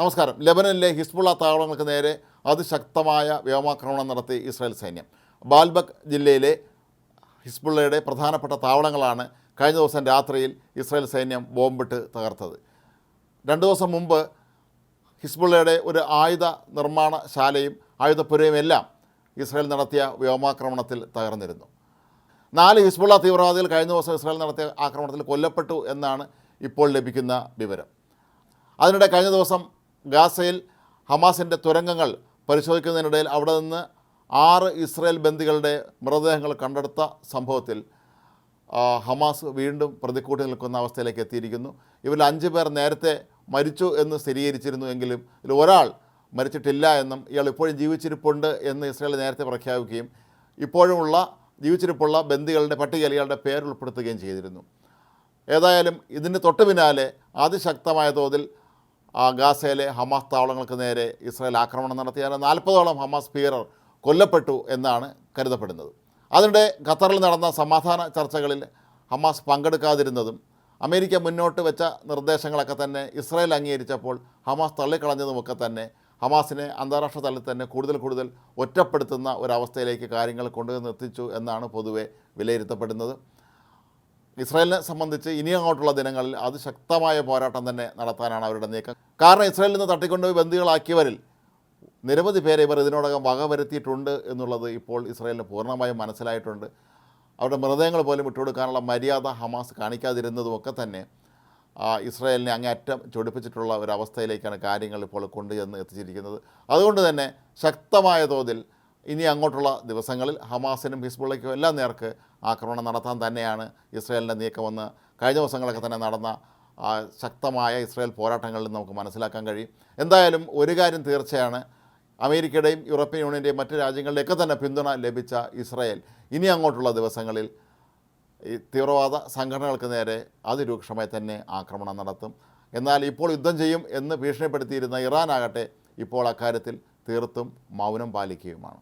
നമസ്കാരം. ലെബനനിലെ ഹിസ്ബുള്ള താവളങ്ങൾക്ക് നേരെ അതിശക്തമായ വ്യോമാക്രമണം നടത്തി ഇസ്രായേൽ സൈന്യം. ബാൽബക് ജില്ലയിലെ ഹിസ്ബുള്ളയുടെ പ്രധാനപ്പെട്ട താവളങ്ങളാണ് കഴിഞ്ഞ ദിവസം രാത്രിയിൽ ഇസ്രായേൽ സൈന്യം ബോംബിട്ട് തകർത്തത്. രണ്ട് ദിവസം മുമ്പ് ഹിസ്ബുള്ളയുടെ ഒരു ആയുധ നിർമ്മാണശാലയും ആയുധപ്പുരയും എല്ലാം ഇസ്രായേൽ നടത്തിയ വ്യോമാക്രമണത്തിൽ തകർന്നിരുന്നു. നാല് ഹിസ്ബുള്ള തീവ്രവാദികൾ കഴിഞ്ഞ ദിവസം ഇസ്രായേൽ നടത്തിയ ആക്രമണത്തിൽ കൊല്ലപ്പെട്ടു എന്നാണ് ഇപ്പോൾ ലഭിക്കുന്ന വിവരം. അതിനിടെ കഴിഞ്ഞ ദിവസം ഗാസയിൽ ഹമാസിന്റെ തുരങ്കങ്ങൾ പരിശോധിക്കുന്നതിനിടയിൽ അവിടെ നിന്ന് ആറ് ഇസ്രയേൽ ബന്ദികളുടെ മൃതദേഹങ്ങൾ കണ്ടെടുത്ത സംഭവത്തിൽ ഹമാസ് വീണ്ടും പ്രതിക്കൂട്ടി നിൽക്കുന്ന അവസ്ഥയിലേക്ക് എത്തിയിരിക്കുന്നു. ഇവരിൽ അഞ്ച് പേർ നേരത്തെ മരിച്ചു എന്ന് സ്ഥിരീകരിച്ചിരുന്നു എങ്കിലും ഇതിൽ ഒരാൾ മരിച്ചിട്ടില്ല എന്നും ഇയാൾ ഇപ്പോഴും ജീവിച്ചിരിപ്പുണ്ട് എന്ന് ഇസ്രയേൽ നേരത്തെ പ്രഖ്യാപിക്കുകയും ഇപ്പോഴുമുള്ള ജീവിച്ചിരിപ്പുള്ള ബന്ദികളുടെ പട്ടികയിൽ ഇയാളുടെ പേര് ഉൾപ്പെടുത്തുകയും ചെയ്തിരുന്നു. ഏതായാലും ഇതിന് തൊട്ട് പിന്നാലെ അതിശക്തമായ തോതിൽ ഗാസയിലെ ഹമാസ് താവളങ്ങൾക്ക് നേരെ ഇസ്രായേൽ ആക്രമണം നടത്തിയ നാൽപ്പതോളം ഹമാസ് ഭീകരർ കൊല്ലപ്പെട്ടു എന്നാണ് കരുതപ്പെടുന്നത്. അതിനിടെ ഖത്തറിൽ നടന്ന സമാധാന ചർച്ചകളിൽ ഹമാസ് പങ്കെടുക്കാതിരുന്നതും അമേരിക്ക മുന്നോട്ട് വെച്ച നിർദ്ദേശങ്ങളൊക്കെ തന്നെ ഇസ്രായേൽ അംഗീകരിച്ചപ്പോൾ ഹമാസ് തള്ളിക്കളഞ്ഞതുമൊക്കെ തന്നെ ഹമാസിനെ അന്താരാഷ്ട്ര തലത്തിൽ തന്നെ കൂടുതൽ കൂടുതൽ ഒറ്റപ്പെടുത്തുന്ന ഒരവസ്ഥയിലേക്ക് കാര്യങ്ങൾ കൊണ്ടുവന്ന് എത്തിച്ചു എന്നാണ് പൊതുവെ വിലയിരുത്തപ്പെടുന്നത്. ഇസ്രായേലിനെ സംബന്ധിച്ച് ഇനി അങ്ങോട്ടുള്ള ദിനങ്ങളിൽ അത് ശക്തമായ പോരാട്ടം തന്നെ നടത്താനാണ് അവരുടെ നീക്കം. കാരണം ഇസ്രായേലിൽ നിന്ന് തട്ടിക്കൊണ്ടുപോയി ബന്ദികളാക്കിയവരിൽ നിരവധി പേരെ ഇവർ ഇതിനോടകം വകവരുത്തിയിട്ടുണ്ട് എന്നുള്ളത് ഇപ്പോൾ ഇസ്രായേലിന് പൂർണമായും മനസ്സിലായിട്ടുണ്ട്. അവരുടെ മൃതദേഹങ്ങൾ പോലും വിട്ടുകൊടുക്കാനുള്ള മര്യാദ ഹമാസ് കാണിക്കാതിരുന്നതുമൊക്കെ തന്നെ ഇസ്രായേലിനെ അങ്ങേയറ്റം ചൊടിപ്പിച്ചിട്ടുള്ള ഒരവസ്ഥയിലേക്കാണ് കാര്യങ്ങൾ ഇപ്പോൾ കൊണ്ടുചെന്ന് എത്തിച്ചിരിക്കുന്നത്. അതുകൊണ്ട് തന്നെ ശക്തമായ തോതിൽ ഇനി അങ്ങോട്ടുള്ള ദിവസങ്ങളിൽ ഹമാസിനും ഹിസ്ബുള്ളയ്ക്കും എല്ലാം നേർക്ക് ആക്രമണം നടത്താൻ തന്നെയാണ് ഇസ്രയേലിന്റെ നീക്കമെന്ന് കഴിഞ്ഞ ദിവസങ്ങളൊക്കെ തന്നെ നടന്ന ശക്തമായ ഇസ്രയേൽ പോരാട്ടങ്ങളിൽ നമുക്ക് മനസ്സിലാക്കാൻ കഴിയും. എന്തായാലും ഒരു കാര്യം തീർച്ചയാണ്. അമേരിക്കയുടെയും യൂറോപ്യൻ യൂണിയന്റെയും മറ്റ് രാജ്യങ്ങളുടെയൊക്കെ തന്നെ പിന്തുണ ലഭിച്ച ഇസ്രയേൽ ഇനി അങ്ങോട്ടുള്ള ദിവസങ്ങളിൽ ഈ തീവ്രവാദ സംഘടനകൾക്ക് നേരെ അതിരൂക്ഷമായി തന്നെ ആക്രമണം നടത്തും. എന്നാൽ ഇപ്പോൾ യുദ്ധം ചെയ്യും എന്ന് ഭീഷണിപ്പെടുത്തിയിരുന്ന ഇറാനാകട്ടെ ഇപ്പോൾ അക്കാര്യത്തിൽ തീർത്തും മൗനം പാലിക്കുകയുമാണ്.